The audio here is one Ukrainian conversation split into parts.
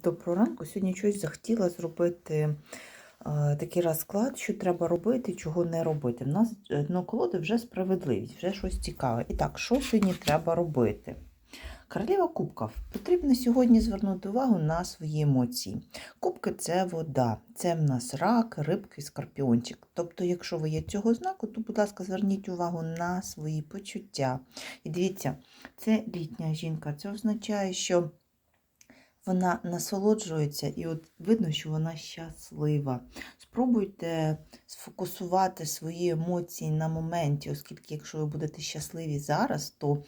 Доброго ранку. Сьогодні щось захотіла зробити е, такий розклад, що треба робити, чого не робити. У нас дно колоди вже справедливість, вже щось цікаве. І так, що сьогодні треба робити? Королева кубків. Потрібно сьогодні звернути увагу на свої емоції. Кубки це вода, це в нас рак, рибки, скорпіончик. Тобто, якщо ви є цього знаку, то, будь ласка, зверніть увагу на свої почуття. І дивіться, це літня жінка. Це означає, що вона насолоджується, і от видно, що вона щаслива. Спробуйте сфокусувати свої емоції на моменті, оскільки, якщо ви будете щасливі зараз, то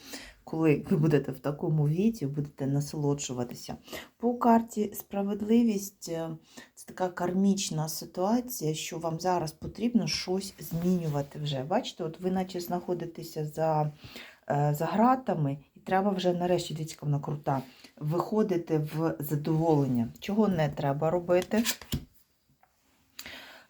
коли ви будете в такому віці, будете насолоджуватися. По карті справедливість е, це така кармічна ситуація, що вам зараз потрібно щось змінювати вже. Бачите, от ви наче знаходитеся за, е, за гратами, треба вже нарешті, дивіться, яка вона крута, виходити в задоволення. Чого не треба робити?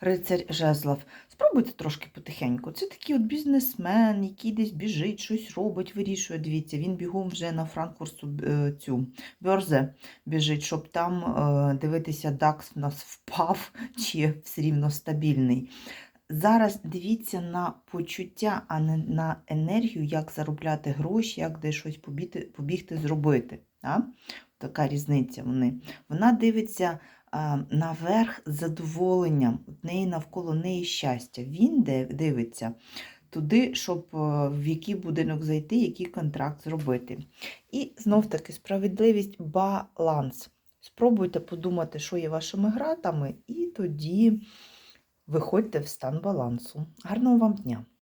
Рицарь Жезлов. Спробуйте трошки потихеньку. Це такий от бізнесмен, який десь біжить, щось робить, вирішує. Дивіться, він бігом вже на Франкфурту е, цю Бьорзе біжить, щоб там е, дивитися, DAX в нас впав чи все рівно стабільний. Зараз дивіться на почуття, а не на енергію, як заробляти гроші, як десь щось побігти, побігти зробити. А? Така різниця вони. Вона дивиться а, наверх з задоволенням, от неї навколо неї щастя. Він дивиться туди, щоб е, в який будинок зайти, який контракт зробити. І знов таки справедливість, баланс. Спробуйте подумати, що є вашими гратами, і тоді виходьте в стан балансу. Гарного вам дня!